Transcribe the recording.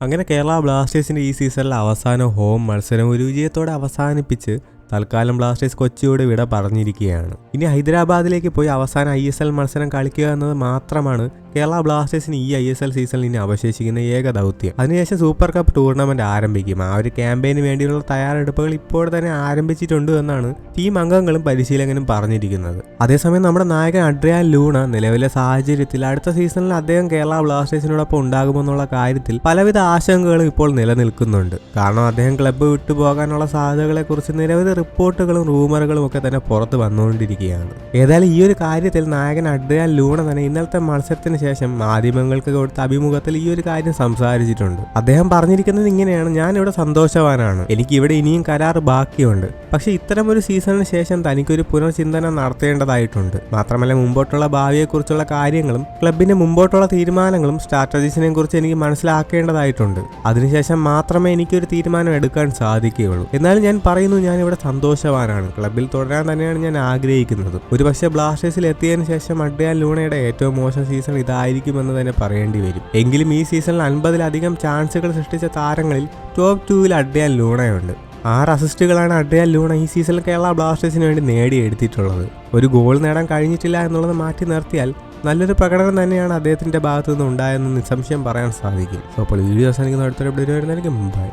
അങ്ങനെ കേരള ബ്ലാസ്റ്റേഴ്സിന്റെ ഈ സീസണിലെ അവസാന ഹോം മത്സരം ഒരു വിജയത്തോടെ അവസാനിപ്പിച്ച് തൽക്കാലം ബ്ലാസ്റ്റേഴ്സ് കൊച്ചിയോട് വിട പറഞ്ഞിരിക്കുകയാണ്. ഇനി ഹൈദരാബാദിലേക്ക് പോയി അവസാന ഐ മത്സരം കളിക്കുക എന്നത് മാത്രമാണ് കേരള ബ്ലാസ്റ്റേഴ്സിന് ഈ ഐ എസ് എൽ സീസണിൽ ഇനി അവശേഷിക്കുന്ന ഏക ദൗത്യം. അതിനുശേഷം സൂപ്പർ കപ്പ് ടൂർണമെന്റ് ആരംഭിക്കും. ആ ഒരു ക്യാമ്പയിന് വേണ്ടിയുള്ള തയ്യാറെടുപ്പുകൾ ഇപ്പോൾ തന്നെ ആരംഭിച്ചിട്ടുണ്ട് എന്നാണ് ടീം അംഗങ്ങളും പരിശീലകനും പറഞ്ഞിരിക്കുന്നത്. അതേസമയം നമ്മുടെ നായകൻ അഡ്രിയാൻ ലൂണ നിലവിലെ സാഹചര്യത്തിൽ അടുത്ത സീസണിൽ അദ്ദേഹം കേരള ബ്ലാസ്റ്റേഴ്സിനോടൊപ്പം ഉണ്ടാകുമെന്നുള്ള കാര്യത്തിൽ പലവിധ ആശങ്കകളും ഇപ്പോൾ നിലനിൽക്കുന്നുണ്ട്. കാരണം അദ്ദേഹം ക്ലബ്ബ് വിട്ടുപോകാനുള്ള സാധ്യതകളെക്കുറിച്ച് നിരവധി റിപ്പോർട്ടുകളും റൂമറുകളും ഒക്കെ തന്നെ പുറത്ത് വന്നുകൊണ്ടിരിക്കുകയാണ്. ഏതായാലും ഈ ഒരു കാര്യത്തിൽ നായകൻ അഡ്രിയാൻ ലൂണ തന്നെ ഇന്നലത്തെ മത്സരത്തിന് ശേഷം മാധ്യമങ്ങൾക്ക് കൊടുത്ത അഭിമുഖത്തിൽ ഈ ഒരു കാര്യം സംസാരിച്ചിട്ടുണ്ട്. അദ്ദേഹം പറഞ്ഞിരിക്കുന്നത് ഇങ്ങനെയാണ്. ഞാൻ ഇവിടെ സന്തോഷവാനാണ്. എനിക്ക് ഇവിടെ ഇനിയും കരാർ ബാക്കിയുണ്ട്. പക്ഷേ ഇത്തരം ഒരു സീസണിന് ശേഷം തനിക്കൊരു പുനർചിന്തനം നടത്തേണ്ടതായിട്ടുണ്ട്. മാത്രമല്ല മുമ്പോട്ടുള്ള ഭാവിയെക്കുറിച്ചുള്ള കാര്യങ്ങളും ക്ലബിന്റെ മുമ്പോട്ടുള്ള തീരുമാനങ്ങളും സ്ട്രാറ്റജീസിനെ കുറിച്ച് എനിക്ക് മനസ്സിലാക്കേണ്ടതായിട്ടുണ്ട്. അതിനുശേഷം മാത്രമേ എനിക്കൊരു തീരുമാനം എടുക്കാൻ സാധിക്കുകയുള്ളൂ. എന്നാലും ഞാൻ പറയുന്നു ഞാൻ ഇവിടെ സന്തോഷവാനാണ്. ക്ലബിൽ തുടരാൻ തന്നെയാണ് ഞാൻ ആഗ്രഹിക്കുന്നത്. ഒരുപക്ഷെ ബ്ലാസ്റ്റേഴ്സിൽ എത്തിയതിനു ശേഷം അഡ്രിയാൻ ലൂണയുടെ ഏറ്റവും മോശം സീസൺ ഇതായിരിക്കുമെന്ന് തന്നെ പറയേണ്ടി വരും. എങ്കിലും ഈ സീസണിൽ അൻപതിലധികം ചാൻസുകൾ സൃഷ്ടിച്ച താരങ്ങളിൽ ടോപ്പ് ടൂവിൽ അഡ്രിയാൻ ലൂണയുണ്ട്. ആറ് അസിസ്റ്റുകളാണ് അഡ്രിയാൻ ലൂണ ഈ സീസണിൽ കേരള ബ്ലാസ്റ്റേഴ്സിന് വേണ്ടി നേടിയെടുത്തിട്ടുള്ളത്. ഒരു ഗോൾ നേടാൻ കഴിഞ്ഞിട്ടില്ല എന്നുള്ളത് മാറ്റി നിർത്തിയാൽ നല്ലൊരു പ്രകടനം തന്നെയാണ് അദ്ദേഹത്തിന്റെ ഭാഗത്തു നിന്ന് ഉണ്ടായെന്ന് നിസ്സംശയം പറയാൻ സാധിക്കും. സോ അപ്പോൾ വീഡിയോ അവസാനിക്കുന്ന അടുത്തൊരു വീഡിയോ വരുന്നതായിരിക്കും. ബൈ